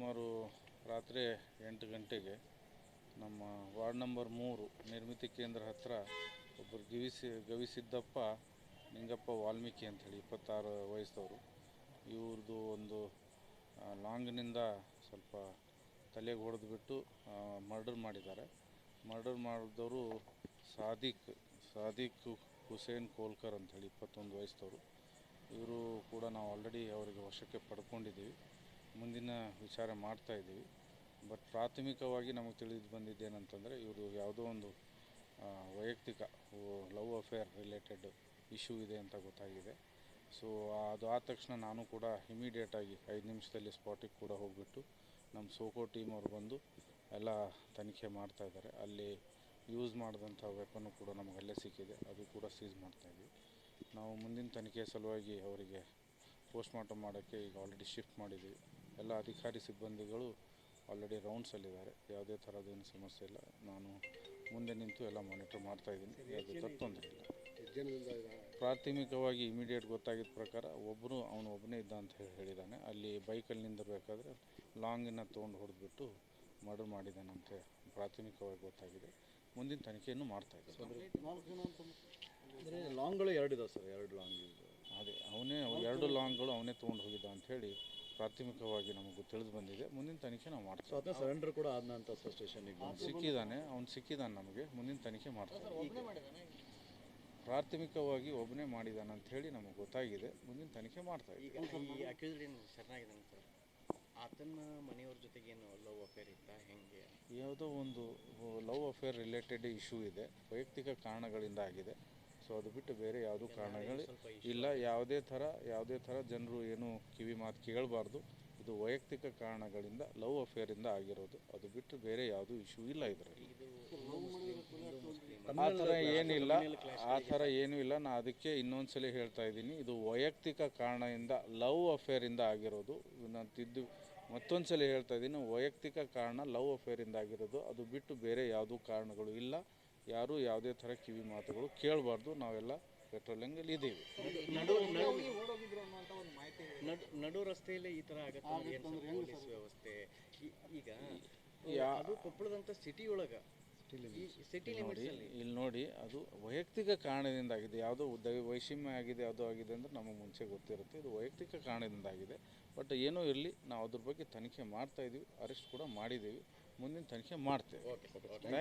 ಸುಮಾರು ರಾತ್ರಿ ಎಂಟು ಗಂಟೆಗೆ ನಮ್ಮ ವಾರ್ಡ್ ನಂಬರ್ ಮೂರು ನಿರ್ಮಿತಿ ಕೇಂದ್ರ ಹತ್ತಿರ ಒಬ್ಬರು ಗಿವಿಸಿ ಗವಿಸಿದ್ದಪ್ಪ ನಿಂಗಪ್ಪ ವಾಲ್ಮೀಕಿ ಅಂಥೇಳಿ ಇಪ್ಪತ್ತಾರು ವಯಸ್ಸವರು. ಇವ್ರದ್ದು ಒಂದು ಲಾಂಗ್ನಿಂದ ಸ್ವಲ್ಪ ತಲೆಗೆ ಹೊಡೆದ್ಬಿಟ್ಟು ಮರ್ಡರ್ ಮಾಡಿದ್ದಾರೆ. ಮರ್ಡರ್ ಮಾಡಿದವರು ಸಾದಿಕ್ ಸಾದಿಕ್ ಹುಸೇನ್ ಕೋಲ್ಕರ್ ಅಂಥೇಳಿ ಇಪ್ಪತ್ತೊಂದು ವಯಸ್ಸವರು ಇವರು ಕೂಡ ನಾವು ಆಲ್ರೆಡಿ ಅವರಿಗೆ ವಶಕ್ಕೆ ಪಡ್ಕೊಂಡಿದ್ದೀವಿ. ಮುಂದಿನ ವಿಚಾರ ಮಾಡ್ತಾ ಇದ್ದೀವಿ. ಬಟ್ ಪ್ರಾಥಮಿಕವಾಗಿ ನಮಗೆ ತಿಳಿದು ಬಂದಿದ್ದೇನಂತಂದರೆ, ಇವರು ಯಾವುದೋ ಒಂದು ವೈಯಕ್ತಿಕ ಲವ್ ಅಫೇರ್ ರಿಲೇಟೆಡ್ ಇಶ್ಯೂ ಇದೆ ಅಂತ ಗೊತ್ತಾಗಿದೆ. ಸೊ ಅದು ಆದ ತಕ್ಷಣ ನಾನು ಕೂಡ ಇಮಿಡಿಯೇಟಾಗಿ ಐದು ನಿಮಿಷದಲ್ಲಿ ಸ್ಪಾಟಿಗೆ ಕೂಡ ಹೋಗಿಬಿಟ್ಟು ನಮ್ಮ ಸೋಕೋ ಟೀಮ್ ಅವ್ರು ಬಂದು ಎಲ್ಲ ತನಿಖೆ ಮಾಡ್ತಾ ಇದ್ದಾರೆ. ಅಲ್ಲಿ ಯೂಸ್ ಮಾಡಿದಂಥ ವೆಪನ್ನು ಕೂಡ ನಮಗೆ ಅಲ್ಲೇ ಸಿಕ್ಕಿದೆ. ಅದು ಕೂಡ ಸೀಸ್ ಮಾಡ್ತಾ ಇದ್ವಿ ನಾವು ಮುಂದಿನ ತನಿಖೆ ಸಲುವಾಗಿ ಅವರಿಗೆ ಪೋಸ್ಟ್ ಮಾರ್ಟಮ್ ಮಾಡೋಕ್ಕೆ ಈಗ ಆಲ್ರೆಡಿ ಶಿಫ್ಟ್ ಮಾಡಿದ್ದೀವಿ. ಎಲ್ಲ ಅಧಿಕಾರಿ ಸಿಬ್ಬಂದಿಗಳು ಆಲ್ರೆಡಿ ರೌಂಡ್ಸಲ್ಲಿದ್ದಾರೆ ಯಾವುದೇ ಥರದ್ದೇನು ಸಮಸ್ಯೆ ಇಲ್ಲ. ನಾನು ಮುಂದೆ ನಿಂತು ಎಲ್ಲ ಮಾನಿಟರ್ ಮಾಡ್ತಾ ಇದ್ದೀನಿ. ಯಾವುದೇ ಥರ ತೊಂದರೆ ಇಲ್ಲ. ಪ್ರಾಥಮಿಕವಾಗಿ ಇಮಿಡಿಯೇಟ್ ಗೊತ್ತಾಗಿದ್ದ ಪ್ರಕಾರ ಒಬ್ಬರು ಅವನು ಒಬ್ಬನೇ ಇದ್ದ ಅಂತ ಹೇಳಿ ಹೇಳಿದ್ದಾನೆ. ಅಲ್ಲಿ ಬೈಕಲ್ಲಿ ನಿಂದಿರಬೇಕಾದ್ರೆ ಲಾಂಗನ್ನು ತೊಗೊಂಡು ಹೊಡೆದ್ಬಿಟ್ಟು ಮರ್ಡರ್ ಮಾಡಿದ್ದಾನಂತೆ ಪ್ರಾಥಮಿಕವಾಗಿ ಗೊತ್ತಾಗಿದೆ. ಮುಂದಿನ ತನಿಖೆಯನ್ನು ಮಾಡ್ತಾ ಇದ್ದಾರೆ. ಲಾಂಗ್ಗಳು ಎರಡು ಇದಾವೆ ಸರ್ ಎರಡು ಲಾಂಗ್ ಅದೇ ಅವನೇ ಎರಡು ಲಾಂಗ್ಗಳು ಅವನೇ ತೊಗೊಂಡು ಹೋಗಿದ್ದ ಅಂಥೇಳಿ ಪ್ರಾಥಮಿಕವಾಗಿ ನಮಗೂ ತಿಳಿದು ಬಂದಿದೆ. ಮುಂದಿನ ತನಿಖೆ ನಾವು ಮಾಡ್ತೀವಿ. ಅದನ್ನ ಸರೆಂಡರ್ ಕೂಡ ಆದಂಥ ಸರ್ ಸ್ಟೇಷನಿಗೆ ಸಿಕ್ಕಿದ್ದಾನೆ ಅವ್ನು ಸಿಕ್ಕಿದ್ದಾನೆ ನಮಗೆ. ಮುಂದಿನ ತನಿಖೆ ಮಾಡ್ತೀವಿ. ಪ್ರಾಥಮಿಕವಾಗಿ ಒಬ್ಬನೇ ಮಾಡಿದಾನೆ ಅಂತ ಹೇಳಿ ನಮಗೆ ಗೊತ್ತಾಗಿದೆ. ಮುಂದಿನ ತನಿಖೆ ಮಾಡ್ತಾ ಇದ್ದೀವಿ ಆತನ ಮನೆಯವ್ರ ಜೊತೆಗೇನು ಲವ್ ಅಫೇರ್ ಇತ್ತಾ? ಹೆಂಗೆ? ಯಾವುದೋ ಒಂದು ಲವ್ ಅಫೇರ್ ರಿಲೇಟೆಡ್ ಇಶ್ಯೂ ಇದೆ. ವೈಯಕ್ತಿಕ ಕಾರಣಗಳಿಂದ ಆಗಿದೆ. ಸೊ ಅದು ಬಿಟ್ಟು ಬೇರೆ ಯಾವುದೂ ಕಾರಣಗಳು ಇಲ್ಲ. ಯಾವುದೇ ಥರ ಯಾವುದೇ ಥರ ಜನರು ಏನು ಕಿವಿ ಮಾತು ಕೇಳಬಾರ್ದು. ಇದು ವೈಯಕ್ತಿಕ ಕಾರಣಗಳಿಂದ, ಲವ್ ಅಫೇರಿಂದ ಆಗಿರೋದು. ಅದು ಬಿಟ್ಟು ಬೇರೆ ಯಾವುದೂ ಇಶ್ಯೂ ಇಲ್ಲ ಇದರಲ್ಲಿ. ಆ ಥರ ಏನಿಲ್ಲ. ಆ ಥರ ಏನೂ ಇಲ್ಲ. ನಾನು ಅದಕ್ಕೆ ಇನ್ನೊಂದ್ಸಲಿ ಹೇಳ್ತಾ ಇದ್ದೀನಿ. ಇದು ವೈಯಕ್ತಿಕ ಕಾರಣದಿಂದ, ಲವ್ ಅಫೇರಿಂದ ಆಗಿರೋದು. ನಾನು ತಿದ್ದು ಮತ್ತೊಂದ್ಸಲಿ ಹೇಳ್ತಾ ಇದ್ದೀನಿ. ವೈಯಕ್ತಿಕ ಕಾರಣ ಲವ್ ಅಫೇರಿಂದ ಆಗಿರೋದು. ಅದು ಬಿಟ್ಟು ಬೇರೆ ಯಾವುದೂ ಕಾರಣಗಳು ಇಲ್ಲ. ಯಾರೂ ಯಾವುದೇ ಥರ ಕಿವಿ ಮಾತುಗಳು ಕೇಳಬಾರ್ದು. ನಾವೆಲ್ಲ ಪೆಟ್ರೋಲಿಂಗಲ್ಲಿ ಇದ್ದೀವಿ. ನಡು ನಡು ನಡು ರಸ್ತೆಯಲ್ಲಿ ಈ ಥರ ಪೊಲೀಸ್ ವ್ಯವಸ್ಥೆ? ಈಗ ಅದು ಕೊಪ್ಪಳದಂತ ಸಿಟಿ ಒಳಗ. ಈ ಸಿಟಿ ಲಿಮಿಟ್ಸ್ ಅಲ್ಲಿ. ಇಲ್ಲಿ ನೋಡಿ ಅದು ವೈಯಕ್ತಿಕ ಕಾರಣದಿಂದ ಆಗಿದೆ. ಯಾವುದೋ ವೈಷಮ್ಯ ಆಗಿದೆ ಯಾವುದೋ ಆಗಿದೆ ಅಂದ್ರೆ ನಮಗೆ ಮುಂಚೆ ಗೊತ್ತಿರುತ್ತೆ. ಇದು ವೈಯಕ್ತಿಕ ಕಾರಣದಿಂದ ಆಗಿದೆ. ಬಟ್ ಏನೋ ಇರಲಿ ನಾವು ಅದ್ರ ಬಗ್ಗೆ ತನಿಖೆ ಮಾಡ್ತಾ ಇದೀವಿ. ಅರೆಸ್ಟ್ ಕೂಡ ಮಾಡಿದ್ದೀವಿ. ಮುಂದಿನ ತನಿಖೆ ಮಾಡ್ತೇವೆ. ಥ್ಯಾಂಕ್